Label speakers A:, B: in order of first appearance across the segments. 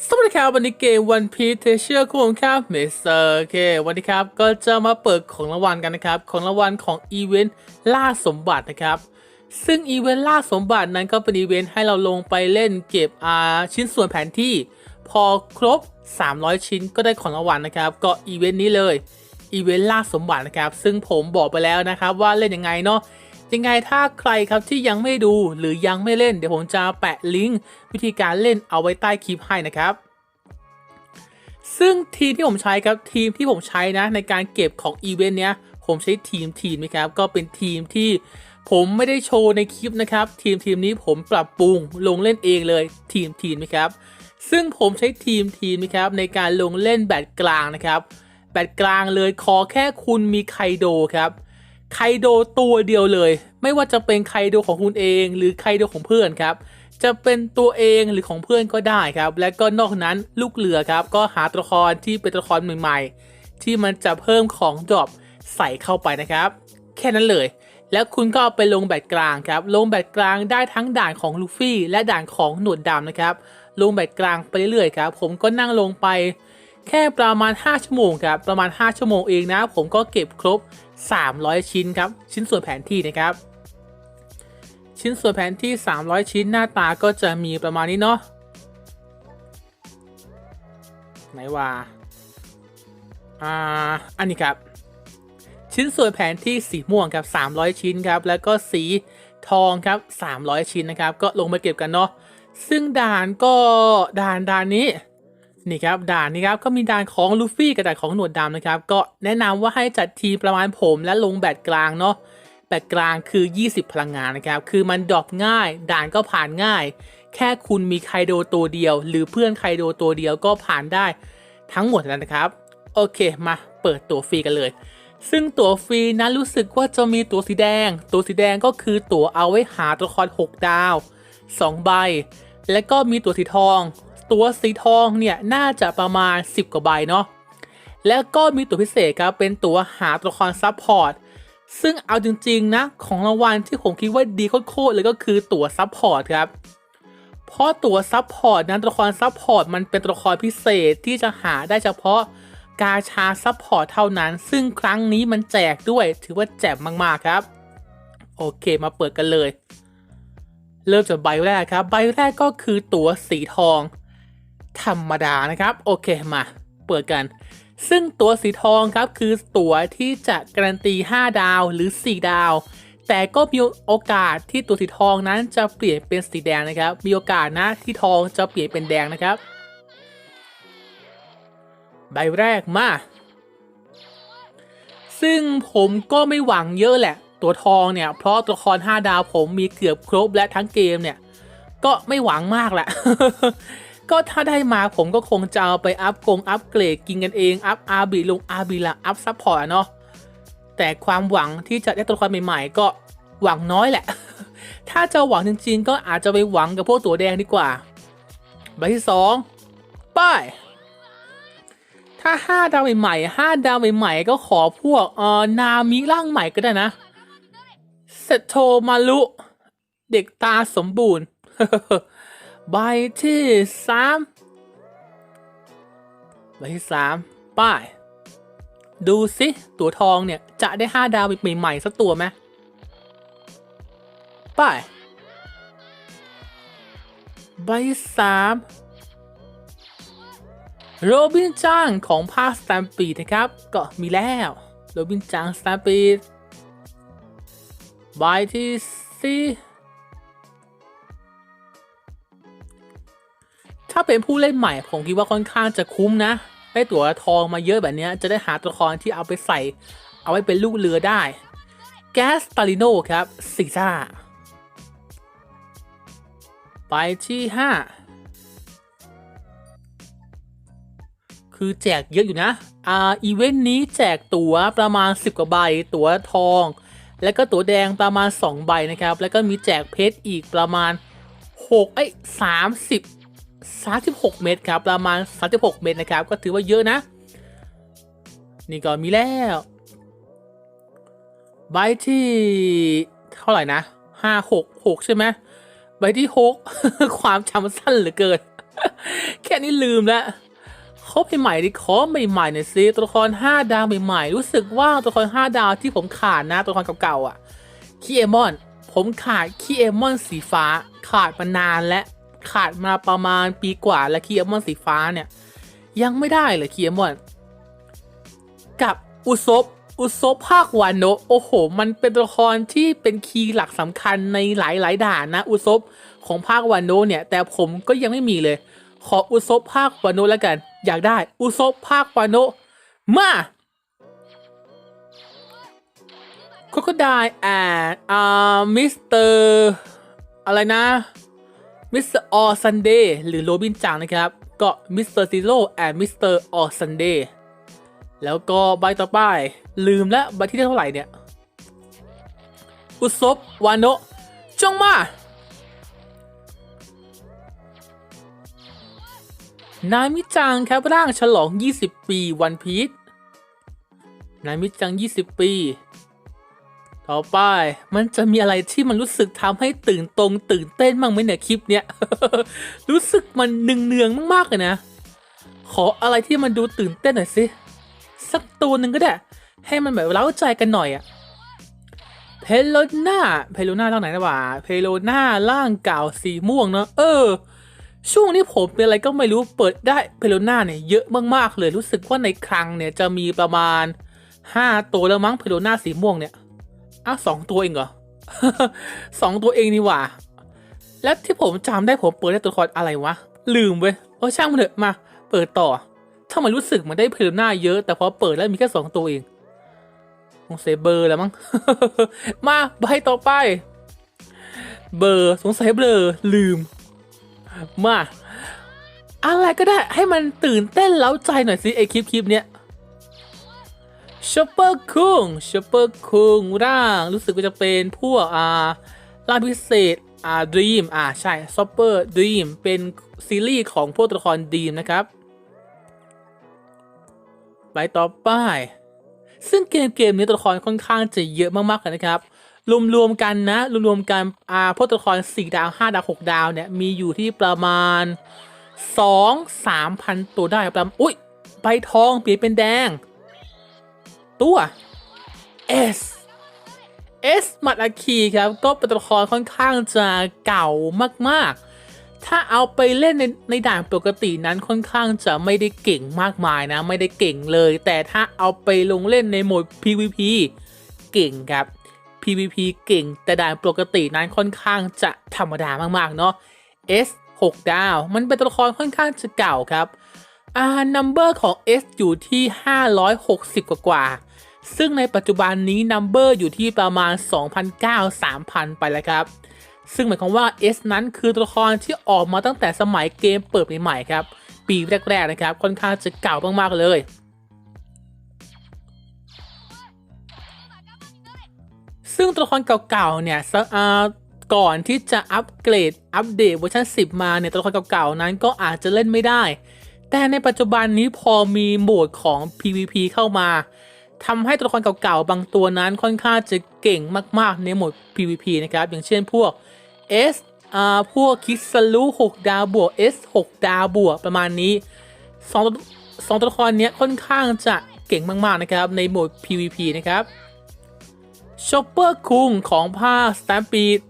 A: สวัสดีครับวันนี้เกมวันพีเทเชียร์คุณครับเมสเตอร์โอเควันนี้ครับก็จะมาเปิดของรางวัลกันนะครับ ของรางวัลของอีเวนต์ล่าสมบัตินะครับ ซึ่งอีเวนต์ล่าสมบัตินั้นก็เป็นอีเวนต์ให้เราลงไปเล่นเก็บอาชิ้นส่วนแผนที่ พอครบ 300 ชิ้นก็ได้ของรางวัลนะครับ ก็อีเวนต์นี้เลยอีเวนต์ล่าสมบัตินะครับ ซึ่งผมบอกไปแล้วนะครับว่าเล่นยังไงเนาะ ยังไงถ้าใครครับที่ยังไม่ดูหรือยังไม่เล่นเดี๋ยวผมจะแปะลิงก์วิธีการเล่นเอาไว้ใต้คลิปให้นะครับซึ่งทีมที่ผมใช้ครับทีมที่ผมใช้นะในการเก็บของอีเวนต์เนี้ยผมใช้ทีมทีมนะครับก็เป็นทีมที่ผมไม่ได้โชว์ในคลิปนะครับ ทีมทีมนี้ผมปรับปรุงลงเล่นเองเลยทีมทีมนะครับ ซึ่งผมใช้ทีมทีมนะครับในการลงเล่นแบตกลางนะครับ แบตกลางเลยขอแค่คุณมีไคโดครับ ไคโดตัวเดียวเลย ไม่ว่าจะเป็นไคโดของคุณเอง หรือไคโดของเพื่อนครับ จะเป็นตัวเองหรือของเพื่อนก็ได้ครับ และก็นอกนั้นลูกเรือครับ ก็หาตัวละครที่เป็นตัวละครใหม่ๆ ที่มันจะเพิ่มของดรอปใส่เข้าไปนะครับ แค่นั้นเลย แล้วคุณก็เอาไปลงแบตกลางครับ ลงแบตกลางได้ทั้งด่านของลูฟี่และด่านของหนวดดำนะครับ ลงแบตกลางไปเรื่อยๆครับ ผมก็นั่งลงไปแค่ประมาณ 5 ชั่วโมงครับ ประมาณ 5 ชั่วโมงเองนะ ผมก็เก็บครบ 300 ชิ้นครับ ชิ้นส่วนแผนที่นะครับ ชิ้นส่วนแผนที่ 300 ชิ้นหน้าตาก็จะมีประมาณนี้เนาะไหนว่าอ่าอันนี้ครับ ชิ้นส่วนแผนที่สีม่วงครับ 300 ชิ้นครับ แล้วก็สีทองครับ 300 ชิ้นนะครับ ก็ลงมาเก็บกันเนาะซึ่งด่านก็ด่านด่านนี้ นี่ครับด่านนี้ครับก็มีด่านของลูฟี่กับด่านของหนวดดำนะครับ ก็แนะนำว่าให้จัดทีมประมาณผมและลงแบตกลางเนาะแบตกลางคือ 20 พลังงานนะครับ คือมันดรอปง่าย ด่านก็ผ่านง่าย แค่คุณมีไคโดตัวเดียว หรือเพื่อนไคโดตัวเดียวก็ผ่านได้ทั้งหมดแล้วนะครับ โอเคมาเปิดตัวฟรีกันเลย ซึ่งตั๋วฟรีนะรู้สึกว่าจะมีตั๋วสีแดง ตั๋วสีแดงก็คือตั๋วเอาไว้หาตัวละคร6ดาว 2 ใบ และก็มีตั๋วสีทอง ตัวสีทองเนี่ยน่าจะประมาณ 10 กว่าใบเนาะแล้วก็มีตั๋วพิเศษครับเป็นตั๋วหาตัวละครซับพอร์ตซึ่งเอาจริงๆนะของรางวัลที่ผมคิดว่าดีโคตรเลยก็คือตั๋วซับพอร์ตครับเพราะตั๋วซับพอร์ตนั้นตัวละครซับพอร์ตมันเป็นตัวละครพิเศษที่จะหาได้เฉพาะกาชาซับพอร์ตเท่านั้น ซึ่งครั้งนี้มันแจกด้วยถือว่าแจ่มมากๆครับ โอเคมาเปิดกันเลย เริ่มจากใบแรกครับ ใบแรกก็คือตั๋วสีทอง ธรรมดานะครับ โอเคมาเปิดกัน ซึ่งตั๋วสีทองครับคือตั๋วที่จะการันตี 5 ดาวหรือ 4 ดาว แต่ก็มีโอกาสที่ตั๋วสีทองนั้นจะเปลี่ยนเป็นสีแดงนะครับ มีโอกาสนะที่ทองจะเปลี่ยนเป็นแดงนะครับ ใบแรกมา ซึ่งผมก็ไม่หวังเยอะแหละ ตัวทองเนี่ย เพราะตัวละคร 5 ดาวผมมีเกือบครบและทั้งเกมเนี่ย ก็ไม่หวังมากแหละ ก็ถ้าได้มาผมก็คงจะเอาไปอัพกงอัพเกรดกินกันเองอัพอาบีลงอาบีละอัพซัพพอร์ตเนาะแต่ความหวังที่จะได้ตัวละครใหม่ๆ ก็หวังน้อยแหละ ถ้าจะหวังจริงๆ ก็อาจจะไปหวังกับพวกตัวแดงดีกว่าใบที่สองป้ายถ้า5ดาวใหม่ๆ5ดาวใหม่ๆ ก็ขอพวกเอ่อนามิร่างใหม่ก็ได้นะเซโทมารุเด็กตาสมบูรณ์ ใบที่สามใบที่สามป้าย ดูสิตัวทองเนี่ย จะได้5ดาวใหม่ๆสักตัวไหมป้ายใบที่สามโรบินจังของภาคสแตมปีดนะครับ ก็มีแล้ว โรบินจังสแตมปีดใบที่สี่ ถ้าเป็นผู้เล่นใหม่ผมคิดว่าค่อนข้างจะคุ้มนะ ได้ตั๋วทองมาเยอะแบบนี้จะได้หาตัวละครที่เอาไปใส่ เอาไว้เป็นลูกเรือได้ แกสตาลิโนครับซีซ่า ไปที่ 5 คือแจกเยอะอยู่นะ อ่า อีเวนต์นี้แจกตั๋วประมาณ 10 กว่าใบ ตั๋วทอง แล้วก็ตั๋วแดงประมาณ 2 ใบนะครับ แล้วก็มีแจกเพชรอีกประมาณ6เอ้30 36 เม็ดครับ ประมาณ 36 เม็ดนะครับ ก็ถือว่าเยอะนะ นี่ก็มีแล้ว ใบที่ เท่าไหร่นะ 5 6 6 ใช่ไหมใบที่ 6 ความจำสั้นเหลือเกิน แค่นี้ลืมแล้วเขาใหม่ๆดิขอใหม่ๆหน่อยสิตัวละคร 5 ดาวใหม่ๆ รู้สึกว่าตัวละคร 5 ดาวที่ผมขาดนะ ตัวละครเก่าๆอะคีเอมอน ผมขาดคีเอมอนสีฟ้า ขาดมานานและ ขาดมาประมาณปีกว่าแล้วคีเอมอนสีฟ้าเนี่ย ยังไม่ได้เลยคีเอมอน กับอุซบอุซบภาควานโนโอ้โห มันเป็นตัวละครที่เป็นคีย์หลักสำคัญในหลายๆด่านนะ อุซบของภาควานโนเนี่ย แต่ผมก็ยังไม่มีเลย ขออุซบภาควานโนแล้วกัน อยากได้ อุซบภาควานโนมาโคโคไดแอนอ่ามิสเตอร์อะไรนะ มิสเตอร์ออซันเดย์หรือโรบินจังนะครับ ก็มิสเตอร์ซิโร่แอนมิสเตอร์ออซันเดย์แล้วก็ใบต่อไป ลืมแล้วใบที่เท่าไหร่เนี่ย อุซบวานโนจงมา นามิจังครับร่างฉลอง 20 ปีวันพีชนามิจัง 20 ปี ต่อไปมันจะมีอะไรที่มันรู้สึกทำให้ตื่นตรงตื่นเต้นบ้างไหมเนี่ยคลิปเนี้ยรู้สึกมันเนืองมากๆเลยนะ ขออะไรที่มันดูตื่นเต้นหน่อยสิสักตัวหนึ่งก็ได้ ให้มันแบบเล้าใจกันหน่อยอะเพโลนาเพโลนาร่างไหนนะวะเพโลนาร่างเก่าสีม่วงเนาะเออ ช่วงนี้ผมเป็นอะไรก็ไม่รู้เปิดได้เพโลนาเนี่ยเยอะมากๆเลยรู้สึกว่าในคลังเนี่ยจะมีประมาณ 5 ตัวแล้วมั้งเพโลนาสีม่วงเนี่ย อ้าวสองตัวเองเหรอสองตัวเองนี่หว่า และที่ผมจำได้ผมเปิดได้ตัวละครอะไรวะ ลืมเว้ยโอ้ช่างมันเถอะมา เปิดต่อถ้ามันรู้สึกมันได้เพลินหน้าเยอะ แต่พอเปิดแล้วมีแค่สองตัวเองคงเซเบอร์แล้วมั้งมาใบต่อไป เบอร์สงสัยเบลอลืม มา อะไรก็ได้ให้มันตื่นเต้นเล้าใจหน่อยสิไอคลิปคลิปเนี้ย ชอปเปอร์คุงชอปเปอร์คุงร่าง รู้สึกว่าจะเป็นพวกอ่าร่างพิเศษอ่าดรีมอ่าใช่ชอปเปอร์ดรีมเป็นซีรีส์ของพวกตัวละครดีมนะครับไปต่อไป ซึ่งเกมเกมนี้ตัวละครค่อนข้างจะเยอะมากๆเลยนะครับ รวมๆกันนะ รวมๆกันอ่าพวกตัวละคร4ดาว 5 ดาว 6 ดาวเนี่ย มีอยู่ที่ประมาณ 2 3พันตัวได้ประมาณอุ้ยใบทองเปลี่ยนเป็นแดง ตัว S S มัดอาคีครับ ก็เป็นตัวละครค่อนข้างจะเก่ามากๆ ถ้าเอาไปเล่นในในด่านปกตินั้นค่อนข้างจะไม่ได้เก่งมากมายนะ ไม่ได้เก่งเลย แต่ถ้าเอาไปลงเล่นในโหมด PVP เก่งครับ PVP เก่ง แต่ด่านปกตินั้นค่อนข้างจะธรรมดามากๆ เนาะ S 6 ดาว มันเป็นตัวละครค่อนข้างจะเก่าครับ อ่า number ของ S อยู่ที่ 560 กว่ากว่า ซึ่งในปัจจุบันนี้ number อยู่ที่ประมาณ 2,900 3,000 ไปแล้วครับ ซึ่งหมายความว่า S นั้นคือตัวละครที่ออกมาตั้งแต่สมัยเกมเปิดใหม่ๆครับ ปีแรกๆนะครับ ค่อนข้างจะเก่ามากๆเลยซึ่งตัวละครเก่าๆ เนี่ยอ่าก่อนที่จะอัปเกรด อัปเดตเวอร์ชัน10 มาเนี่ยตัวละครเก่าๆ นั้นก็อาจจะเล่นไม่ได้ แต่ในปัจจุบันนี้พอมีโหมดของ PVP เข้ามา ทำให้ตัวละครเก่าๆ บางตัวนั้นค่อนข้างจะเก่งมากๆ ในโหมด PVP นะครับ อย่างเช่นพวก S อ่าพวกคิสลู6ดาวบวก S 6ดาวบวกประมาณนี้สองสองตัวละครเนี้ยค่อนข้างจะเก่งมากๆ นะครับ ในโหมด PVP นะครับชอปเปอร์คุงของภาคสแตมปีด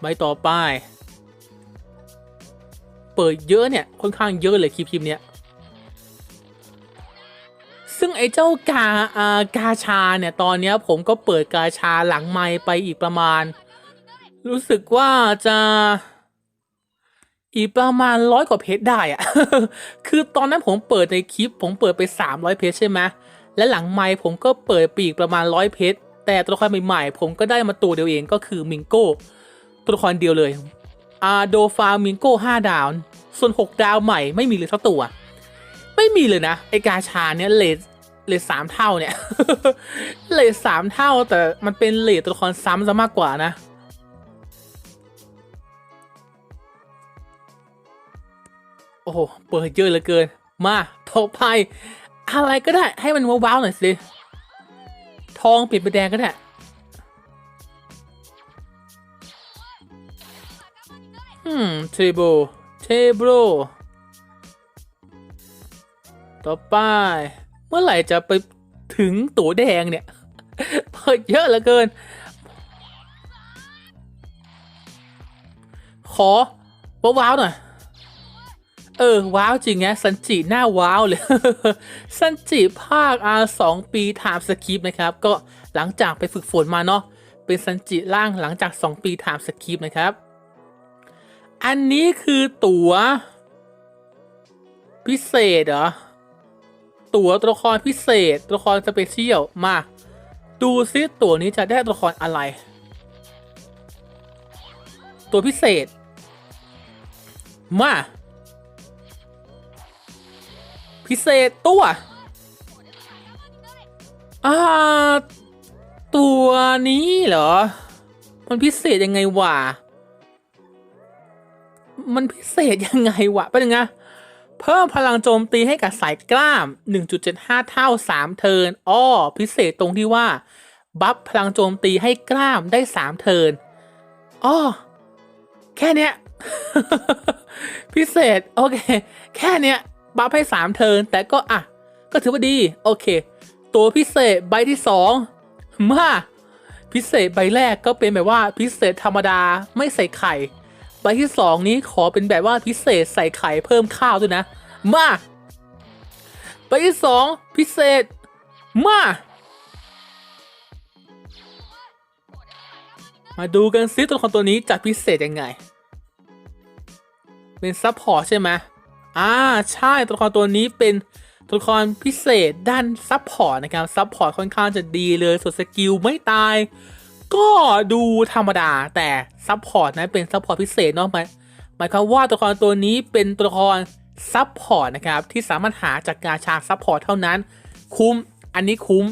A: ใบต่อไป เปิดเยอะเนี่ย ค่อนข้างเยอะเลยคลิปคลิปเนี้ย ซึ่งไอ้เจ้ากาอ่ากาชาเนี่ยตอนเนี้ยผมก็เปิดกาชาหลังไมค์ไปอีกประมาณ รู้สึกว่าจะอีกประมาณร้อยกว่าเพจได้อะ คือตอนนั้นผมเปิดในคลิป ผมเปิดไป 300 เพจใช่ไหมและหลังไมค์ผมก็เปิดปีกประมาณร้อยเพจแต่ตัวละครใหม่ๆ ผมก็ได้มาตัวเดียวเองก็คือมิงโก้ตัวละครเดียวเลยอาโดฟามิงโก้5ดาว ส่วน 6 ดาวใหม่ไม่มีเลยสักตัว ไม่มีเลยนะ ไอกาชาเนี่ยเลทเลทสามเท่าเนี่ยเลทสามเท่าแต่มันเป็นเลทตัวละครซ้ำซะมากกว่านะโอ้โหเปิดเยอะเหลือเกิน มาต่อไปอะไรก็ได้ให้มันว้าวๆหน่อยสิทองเปลี่ยนเป็นแดงก็ได้อือืมเทเบิลเทเบิล ต่อไป เมื่อไหร่จะไปถึงตัวแดงเนี่ย เปิดเยอะเหลือเกิน ขอว้าวหน่อย เออ ว้าวจริงไงสันจิหน้าว้าวเลย สันจิภาคอาสองปีถามสคริปนะครับ ก็หลังจากไปฝึกฝนมาเนาะ เป็นสันจิล่างหลังจาก 2 ปีถามสคริปนะครับ อันนี้คือตั๋วพิเศษเหรอ ตั๋วตัวละครพิเศษ ตัวละครสเปเชียลมา ดูซิตั๋วนี้จะได้ตัวละครอะไร ตัวพิเศษ มา พิเศษตัวอ่าตัวนี้เหรอ มันพิเศษยังไงวะ มันพิเศษยังไงวะเป็นยังไง เพิ่มพลังโจมตีให้กับสายกล้าม 1.75 เท่า 3 เทิร์นอ้อ พิเศษตรงที่ว่า บัฟพลังโจมตีให้กล้ามได้ 3 เทิร์นอ้อ แค่เนี้ย พิเศษ โอเค แค่เนี้ย บัฟให้ 3 เทิร์นแต่ก็อะ ก็ถือว่าดี โอเค ตัวพิเศษใบที่ 2 มา พิเศษใบแรกก็เป็นแบบว่าพิเศษธรรมดาไม่ใส่ไข่ ใบที่สองนี้ขอเป็นแบบว่าพิเศษใส่ไข่เพิ่มข้าวด้วยนะ มาใบที่สองพิเศษ มา มาดูกันซิตัวละครตัวนี้จะพิเศษยังไง เป็นซัพพอร์ตใช่ไหมอ่าใช่ตัวละครตัวนี้เป็นตัวละครพิเศษด้านซัพพอร์ตนะครับซัพพอร์ตค่อนข้างจะดีเลยส่วนสกิลไม่ตาย ก็ดูธรรมดาแต่ซัพพอร์ตนะเป็นซัพพอร์ตพิเศษเนาะหมายหมายความว่าตัวละครตัวนี้เป็นตัวละครซัพพอร์ตนะครับ ที่สามารถหาจากกาชาซัพพอร์ตเท่านั้น คุ้มอันนี้คุ้ม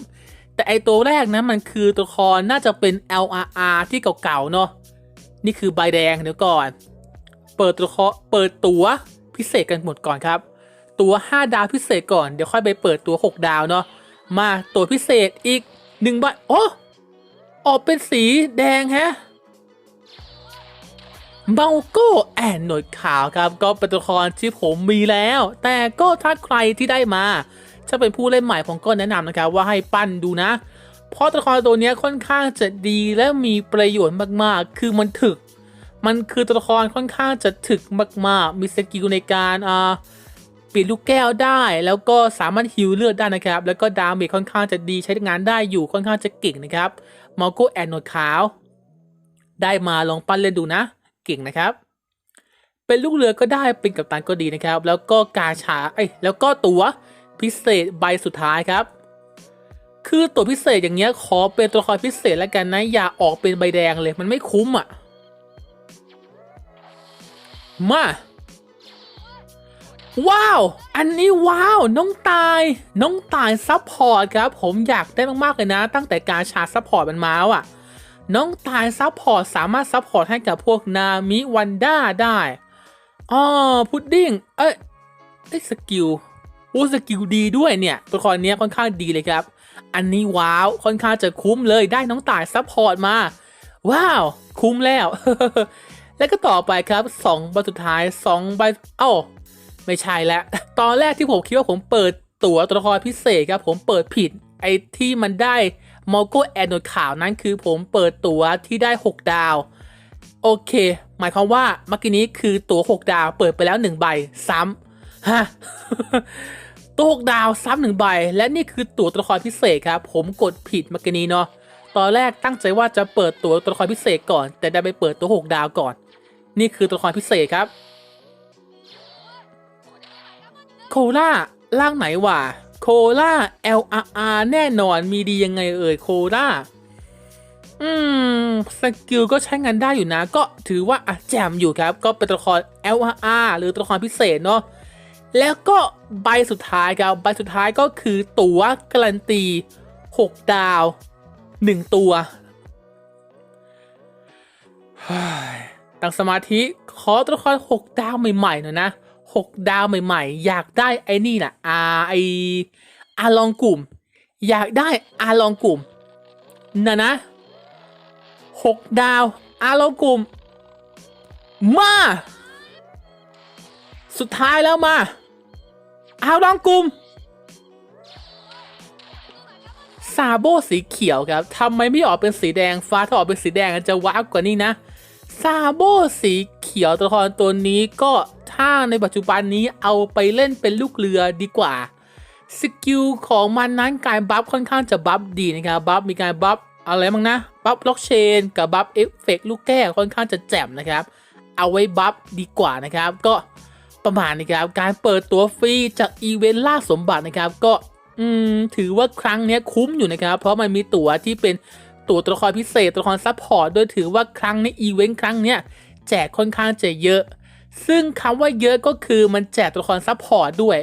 A: แต่ไอตัวแรกนะมันคือตัวละครน่าจะเป็น LRR ที่เก่าๆเนาะนี่คือใบแดงเดี๋ยวก่อน เปิดตัวเปิดตัวพิเศษกันหมดก่อนครับ ตัว 5 ดาวพิเศษก่อนเดี๋ยวค่อยไปเปิดตัว 6 ดาวเนาะมาตัวพิเศษอีก1ใบโอ้ ออกเป็นสีแดงฮะเบลโก้แอนหนวดขาวครับ ก็เป็นตัวละครที่ผมมีแล้ว แต่ก็ถ้าใครที่ได้มา ถ้าเป็นผู้เล่นใหม่ผมก็แนะนำนะครับว่าให้ปั้นดูนะ เพราะตัวละครตัวนี้ค่อนข้างจะดีและมีประโยชน์มากๆ คือมันถึก มันคือตัวละครค่อนข้างจะถึกมากๆ มีสกิลในการอ่าเปลี่ยนลูกแก้วได้ แล้วก็สามารถฮิวเลือดได้นะครับ แล้วก็ดาเมจค่อนข้างจะดีใช้งานได้อยู่ค่อนข้างจะเก่งนะครับ มอโกแอนโนขาว ได้มาลองปั้นเล่นดูนะ เก่งนะครับ เป็นลูกเรือก็ได้เป็นกัปตันก็ดีนะครับ แล้วก็กาชาเอ้ยแล้วก็ตัวพิเศษใบสุดท้ายครับ คือตัวพิเศษอย่างเงี้ยขอเป็นตัวละครพิเศษแล้วกันนะ อย่าออกเป็นใบแดงเลยมันไม่คุ้มอะมา ว้าว อันนี้ว้าว น้องตาย น้องตายซัพพอร์ตครับ ผมอยากได้มากๆเลยนะ ตั้งแต่การชาร์จซัพพอร์ตมันมาอะ น้องตายซัพพอร์ตสามารถซัพพอร์ตให้กับพวกนามิวันด้าได้อ๋อพุดดิ้ง เอ้ยได้สกิลโอ้สกิลดีด้วยเนี่ยตัวละครเนี้ยค่อนข้างดีเลยครับ อันนี้ว้าว ค่อนข้างจะคุ้มเลยได้น้องตายซัพพอร์ตมา ว้าว คุ้มแล้ว แล้วก็ต่อไปครับ 2 ใบสุดท้าย 2 ใบ เอ้า ไม่ใช่แล้วตอนแรกที่ผมคิดว่าผมเปิดตั๋วตัวละครพิเศษครับผมเปิดผิดไอ้ที่มันได้มอโกแอนโนข่าวนั้นคือผมเปิดตั๋วที่ได้ 6 ดาว โอเค หมายความว่าเมื่อกี้นี้คือตั๋ว 6 ดาวเปิดไปแล้ว 1 ใบซ้ำฮะตัว6ดาวซ้ำหนึ่งใบ และนี่คือตั๋วตัวละครพิเศษครับ ผมกดผิดเมื่อกี้นี้เนาะตอนแรกตั้งใจว่าจะเปิดตั๋วตัวละครพิเศษก่อน แต่ได้ไปเปิดตัว 6 ดาวก่อน นี่คือตัวละครพิเศษครับ โคล่าล่างไหนวะโคล่า LRR แน่นอนมีดียังไงเอ่ยโคล่าอืมสกิลก็ใช้งานได้อยู่นะ ก็ถือว่าอะแจ่มอยู่ครับ ก็เป็นตัวละคร LRR หรือตัวละครพิเศษเนาะแล้วก็ใบสุดท้ายครับ ใบสุดท้ายก็คือตั๋วการันตี 6 ดาว 1 ตัว ตั้งสมาธิขอตัวละคร 6 ดาวใหม่ๆหน่อยนะ 6ดาวใหม่ๆ อยากได้ไอ้นี่น่ะอาไออาลองกลุ่ม อยากได้อาลองกลุ่มนะนะ6ดาวอาลองกลุ่ม มา สุดท้ายแล้วมาอาลองกลุ่มซาโบสีเขียวครับทำไมไม่ออกเป็นสีแดงฟ้าถ้าออกเป็นสีแดงจะว้าวกว่านี้นะซาโบสีเขียวตัวละครตัวนี้ก็ ถ้าในปัจจุบันนี้เอาไปเล่นเป็นลูกเรือดีกว่า สกิลของมันนั้นการบัฟค่อนข้างจะบัฟดีนะครับบัฟมีการบัฟอะไรบ้างนะบัฟล็อกเชนกับบัฟเอฟเฟกลูกแก้วค่อนข้างจะแจ่มนะครับ เอาไว้บัฟดีกว่านะครับ ก็ประมาณนี้ครับการเปิดตัวฟรีจากอีเวนต์ล่าสมบัตินะครับ ก็อืมถือว่าครั้งนี้คุ้มอยู่นะครับ เพราะมันมีตั๋วที่เป็นตั๋วตัวละครพิเศษตัวละครซัพพอร์ตด้วยถือว่าครั้งในอีเวนต์ครั้งเนี้ยแจกค่อนข้างจะเยอะ ซึ่งคำว่าเยอะก็คือมันแจกตัวละครซัพพอร์ตด้วย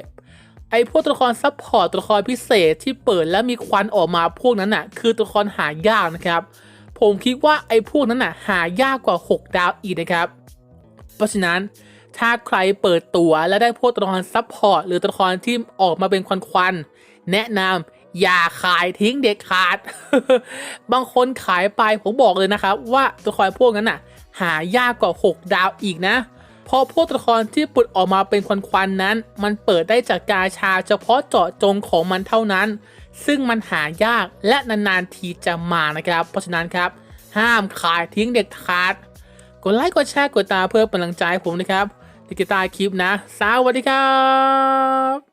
A: ไอ้พวกตัวละครซัพพอร์ตตัวละครพิเศษที่เปิดแล้วมีควันออกมาพวกนั้นน่ะ คือตัวละครหายากนะครับ ผมคิดว่าไอ้พวกนั้นน่ะหายากกว่า 6 ดาวอีกนะครับ เพราะฉะนั้นถ้าใครเปิดตัวและได้พวกตัวละครซัพพอร์ตหรือตัวละครที่ออกมาเป็นควันควันๆแนะนำอย่าขายทิ้งเด็ดขาด บางคนขายไปผมบอกเลยนะครับ ว่าตัวละครพวกนั้นน่ะ หายากกว่า 6 ดาวอีกนะ เพราะพวกตัวละครที่ปุดออกมาเป็นควันๆนั้น มันเปิดได้จากกาชาเฉพาะเจาะจงของมันเท่านั้น ซึ่งมันหายากและนานๆทีจะมานะครับ เพราะฉะนั้นครับ ห้ามขายทิ้งเด็ดขาด กดไลค์กดแชร์กดตามเพื่อเป็นกำลังใจผมนะครับติดตามคลิปนะ สวัสดีครับ